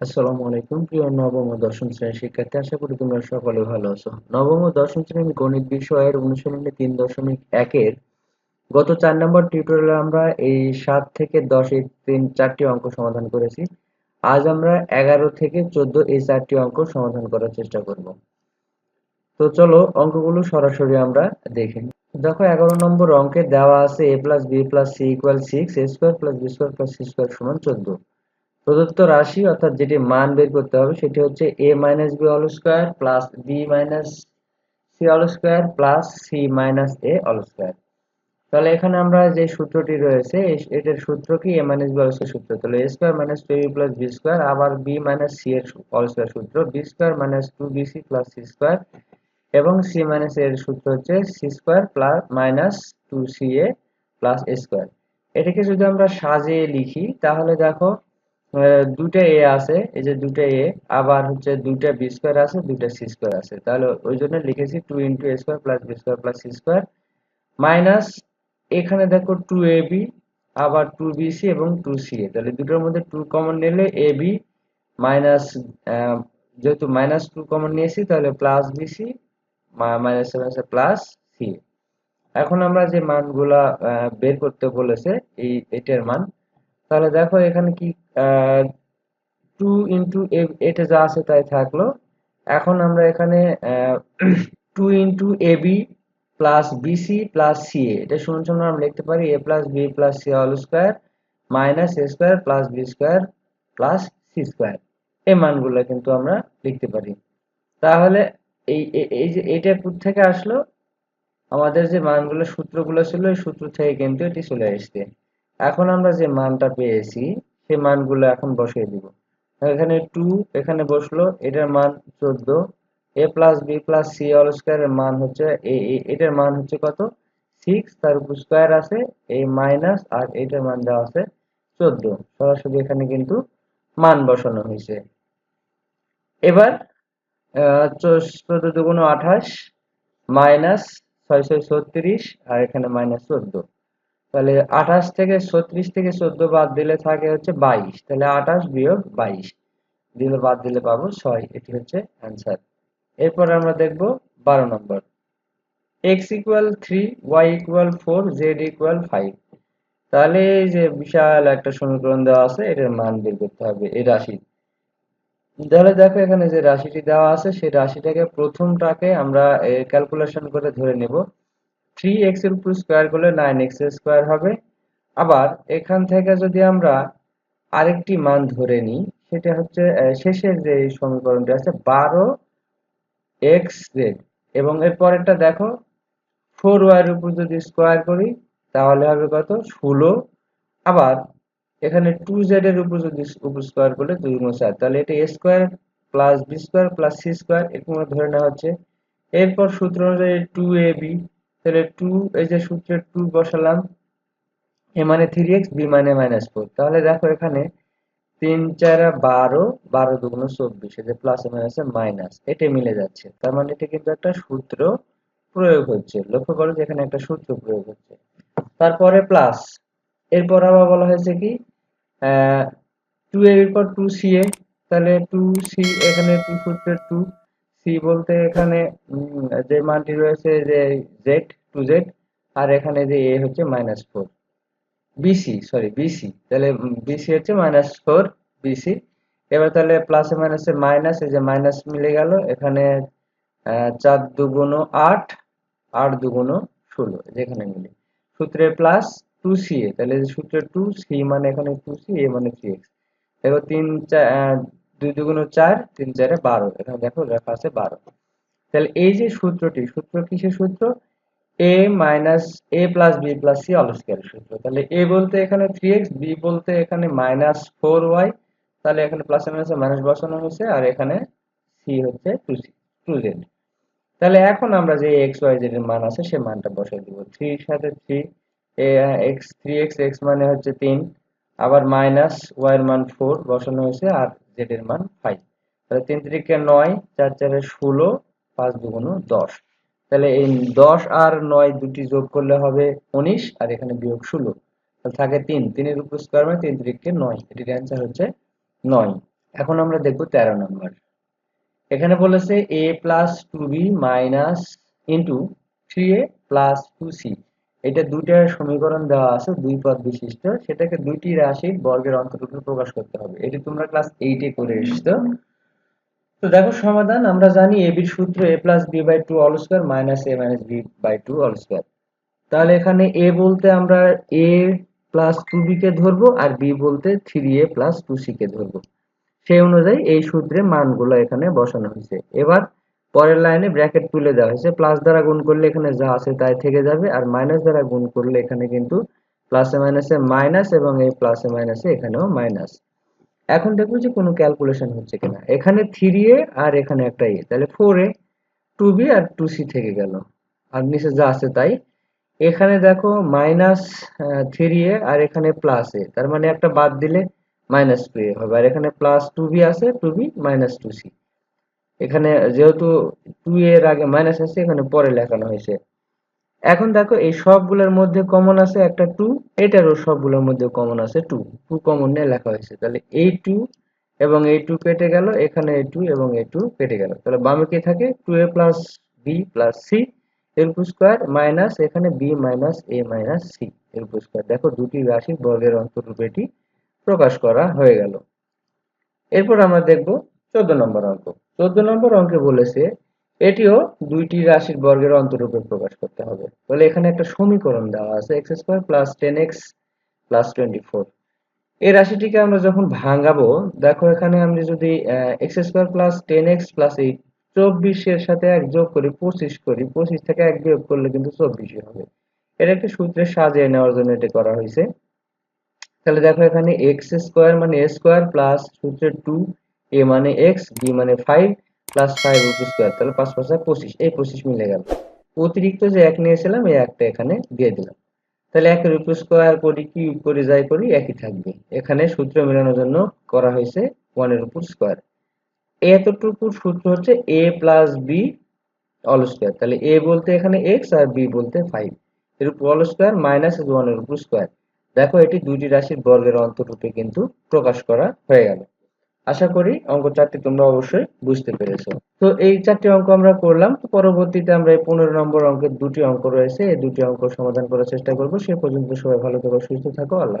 আসসালামু আলাইকুম, প্রিয় নবম ও দশম শ্রেণির শিক্ষার্থী। আশা করি তোমরা সকলে ভালো আছো। নবম ও দশম শ্রেণির গণিত বিষয়ের অনুশীলনী তিন দশমিক একের গত চার নম্বর টিউটোরিয়ালে আমরা এই সাত থেকে দশ এই তিন, চারটি অঙ্ক সমাধান করেছি। আজ আমরা এগারো থেকে চোদ্দ এই চারটি অঙ্ক সমাধান করার চেষ্টা করব। তো চলো অঙ্কগুলো সরাসরি আমরা দেখে নিই। দেখো, এগারো নম্বর অঙ্কে দেওয়া আছে A plus B plus C equal six A square plus B square plus C square সমান চোদ্দ। প্রদত্ত রাশি অর্থাৎ যেটি মান বের করতে হবে সেটি হচ্ছে A minus B all square plus B minus C all square plus C minus A all square তাহলে এখানে আমরা যে সূত্রটি রয়েছে এটার সূত্র কি? A minus B all square সূত্র। তাহলে A square minus two plus B square আবার বি মাইনাস সি এর অল স্কোয়ার সূত্র। B square minus two B C plus C square এবং সি মাইনাস এর সূত্র হচ্ছে C square plus minus two C A plus A square এটাকে যদি আমরা সাজিয়ে লিখি, তাহলে দেখো দুটা এ আছে, এই যে দুটা এ আবার হচ্ছে দুটা বি স্কোয়ার আছে দুটা সি স্কোয়ার আছে। তাহলে ওই জন্য লিখেছি two into A square plus B square plus C square minus এখানে দেখো টু এ বি আবার টু বি সি এবং টু সি এ তাহলে দুটোর মধ্যে টু কমন নিলে এ বি মাইনাস যেহেতু মাইনাস টু কমন নিয়েছি, তাহলে plus B C minus seven plus C এখন আমরা যে মানগুলা বের করতে বলেছে, এই, এটার মান তাহলে দেখো এখানে কি টু ইন্টু এটা যা আছে তাই থাকল। এখন আমরা এখানে two into A B plus BC plus C এটা শুনুন শুনুন আমরা লিখতে পারি A plus B plus C all square minus A square plus B square plus C square এই মানগুলো কিন্তু আমরা লিখতে পারি। তাহলে এই এই যে এটা থেকে আসলো? আমাদের যে মানগুলো, সূত্রগুলো ছিল, এই সূত্র থেকে কিন্তু এটি চলে এসছে। এখন আমরা যে মানটা পেয়েছি, সেই মানগুলো এখন বসিয়ে দিব। এখানে টু এখানে বসল, এটার মান চোদ্দ। A plus B plus C all স্কোয়ারের মান হচ্ছে এটার মান হচ্ছে কত? সিক্স তার উপর স্কোয়ার আছে এই মাইনাস আর এটার মান দেওয়া আছে চোদ্দ। সরাসরি এখানে কিন্তু মান বসানো হয়েছে। এবার চোদ্দ দুগুণ আঠাশ মাইনাস ছয় ছয়, ছত্রিশ, আর এখানে মাইনাস চোদ্দ। তাহলে আঠাশ থেকে ছত্রিশ থেকে চোদ্দ বাদ দিলে থাকে হচ্ছে বাইশ। তাহলে আঠাশ বিয়োগ বাইশ। দিলে বাদ দিলে পাবো ছয়। এটি হচ্ছে অ্যান্সার এরপর আমরা দেখব বারো নম্বর। X equal three Y equal four Z equal five তাহলে এই যে বিশাল একটা সমীকরণ দেওয়া আছে, এটার মান বের করতে হবে এই রাশি। তাহলে দেখো এখানে যে রাশিটি দেওয়া আছে, সেই রাশিটাকে প্রথমটাকে আমরা ক্যালকুলেশন করে ধরে নেব। থ্রি এক্সের উপর স্কোয়ার করলে নাইন এক্স স্কোয়ার হবে। আবার এখান থেকে যদি আমরা আরেকটি মান ধরে নিই, সেটা হচ্ছে শেষের যে সমীকরণটি আছে বারো এক্স জেড এবং এর পরেরটা দেখো ফোর ওয়াই উপর যদি স্কোয়ার করি, তাহলে হবে কত? ষোলো। আবার এখানে টু জেড এর উপর যদি উপর স্কোয়ার করলে দুই গুণ চার। তাহলে এটা A square plus B square plus C square এরকম ধরে নেওয়া হচ্ছে। এরপর সূত্র অনুযায়ী টু এ বি তাহলে টু এই যে সূত্রে টু বসালাম এ মানে থ্রি এক্স বি মানে মাইনাস ফোর তাহলে দেখো এখানে তিন, চার, বারো বারো দুগুণ চব্বিশ যে প্লাস মাইনাসে মাইনাস এটা মিলে যাচ্ছে। তার মানে এটা কিন্তু একটা সূত্র প্রয়োগ হচ্ছে। লক্ষ্য করো যে এখানে একটা সূত্র প্রয়োগ হচ্ছে। তারপরে প্লাস এরপর আবার বলা হয়েছে কি টু এর পর টু সি এ তাহলে টু সি এখানে টু সূত্রের টু সি বলতে এখানে যে মানটি রয়েছে যে জেড টু জেড আর এখানে যে এ হচ্ছে minus four BC sorry BC তাহলে বিসি হচ্ছে মাইনাস ফোর বিসি এবার তাহলে প্লাসে মাইনাসে মাইনাস এই যে মাইনাস মিলে গেল, এখানে চার দুগুণ আট আট দুগুণ ষোলো যেখানে মিলে। সূত্রে প্লাস টু সি এ, তাহলে সূত্রে টু সি মানে এখানে টু সি এ মানে থ্রি এক্স দেখো তিন চার দুই দুগুণ চার, তিন চারে বারো। এখানে দেখো লেখা আছে বারো। তাহলে এই যে সূত্রটি, সূত্র কিসের সূত্র? A minus A plus B plus C all সূত্র। তাহলে এ বলতে এখানে থ্রি এক্স বি বলতে এখানে মাইনাস ফোর ওয়াই তাহলে এখানে প্লাস মাইনাসে মাইনাস বসানো হয়েছে, আর এখানে সি হচ্ছে টু সি টু জেড তাহলে এখন আমরা যে এক্স ওয়াই জেড এর মান আছে, সে মানটা বসাই দিব। থ্রির সাথে three X three X X মানে হচ্ছে তিন। আবার মাইনাস ওয়াই এর মান ফোর বসানো হয়েছে আর জেড এর মান ফাইভ তাহলে তিন তিরিকে নয়, চার চারে ষোলো, পাঁচ দুগুণ দশ। তাহলে এই দশ আর নয় দুটি যোগ করলে হবে উনিশ, আর এখানে বিয়োগ ষোলো। তাহলে থাকে তিন, তিনের উপর স্কোয়ার মানে তিন তিরিকে নয়। এটির অ্যান্সার হচ্ছে নয়। এখন আমরা দেখব তেরো নম্বর এখানে বলেছে A plus two B minus into three A plus two C এটা দুইটা সমীকরণ দেওয়া আছে, দুই পদ বিশিষ্ট সেটাকে দুইটি রাশির বর্গের অন্তর্গত প্রকাশ করতে হবে। এটি তোমরা ক্লাস এইটে করে এসছো। তো দেখো সমাধান, আমরা জানি এ বির সূত্র A plus B by two all square minus A minus B by two all square তাহলে এখানে এ বলতে আমরা এ প্লাস টু বি কে ধরবো, আর বি বলতে three A plus two C কে ধরবো। সেই অনুযায়ী এই সূত্রে মানগুলো এখানে বসানো হয়েছে। এবার পরের লাইনে ব্র্যাকেট তুলে দেওয়া হয়েছে। প্লাস দ্বারা গুণ করলে এখানে যা আছে তাই থেকে যাবে। আর মাইনাস দ্বারা গুণ করলে এখানে কিন্তু প্লাসে মাইনাসে মাইনাস এবং এই প্লাসে মাইনাসে এখানেও মাইনাস। এখন দেখব যে কোনো ক্যালকুলেশন হচ্ছে কিনা। এখানে থ্রি এ আর এখানে একটা এ তাহলে ফোর এ টু বি আর টু সি থেকে গেল। আর নিচে যা আছে তাই। এখানে দেখো মাইনাস থ্রি এ আর এখানে প্লাস এ তার মানে একটা বাদ দিলে মাইনাস টু এ হবে। আর এখানে প্লাস টু বি আছে two B minus two C এখানে যেহেতু টু এর আগে মাইনাস আছে, এখানে পরে লেখানো হয়েছে। এখন দেখো, এই সবগুলোর মধ্যে কমন আছে একটা টু এটারও সবগুলোর মধ্যে কমন আছে টু টু কমন নিয়ে লেখা হয়েছে। তাহলে এই টু এবং এই টু কেটে গেল, এখানে এই টু এবং এই টু কেটে গেল। তাহলে বামে কি থাকে? Two A plus B plus C এর উপর স্কোয়ার মাইনাস এখানে B minus A minus C এর উপর স্কোয়ার দেখো, দুটি রাশির বর্গের অন্তরূপে এটি প্রকাশ করা হয়ে গেল। এরপর আমরা দেখব চোদ্দ নম্বর অঙ্ক। চোদ্দ নম্বর অঙ্কে বলেছে, এটিও দুইটি রাশির বর্গের অন্তরূপে প্রকাশ করতে হবে। বলে এখানে একটা সমীকরণ দেওয়া আছে, X square plus ten X plus twenty four. এই রাশিটিকে আমরা যখন ভাঙাবো, দেখো এখানে আমরা যদি X square plus ten X plus eight চব্বিশের সাথে এক যোগ করি, পঁচিশ করি, পঁচিশ থেকে এক বিয়োগ করলে কিন্তু চব্বিশই হবে। এটা একটি সূত্রে সাজিয়ে নেওয়ার জন্য এটি করা হয়েছে। তাহলে দেখো এখানে এক্স স্কোয়ার মানে এ স্কোয়ার প্লাস সূত্রের টু এ মানে এক্স বি মানে ফাইভ প্লাস ফাইভ উপর স্কোয়ার তাহলে পাঁচ পাঁচ পঁচিশ, এই পঁচিশ মিলে গেল। অতিরিক্ত যে এক নিয়েছিলাম, এই একটা এখানে দিয়ে দিলাম। তাহলে একের উপর স্কোয়ার করি কি করি, যাই করি, একই থাকবে। এখানে সূত্র মেলানোর জন্য করা হয়েছে ওয়ানের উপর স্কোয়ার এতটুকু সূত্র হচ্ছে A plus B all square তাহলে এ বলতে এখানে এক্স আর বি বলতে ফাইভ এর উপর অল স্কোয়ার মাইনাস ওয়ানের উপর স্কোয়ার দেখো, এটি দুইটি রাশির বর্গের অন্তরূপে কিন্তু প্রকাশ করা হয়ে গেল। আশা করি অঙ্ক চারটি তোমরা অবশ্যই বুঝতে পেরেছ। তো এই চারটি অঙ্ক আমরা করলাম। তো পরবর্তীতে আমরা এই পনেরো নম্বর অঙ্কের দুটি অঙ্ক রয়েছে, এই দুটি অঙ্ক সমাধান করার চেষ্টা করব। সে পর্যন্ত সবাই ভালো থাকো, সুস্থ থাকো, আল্লাহ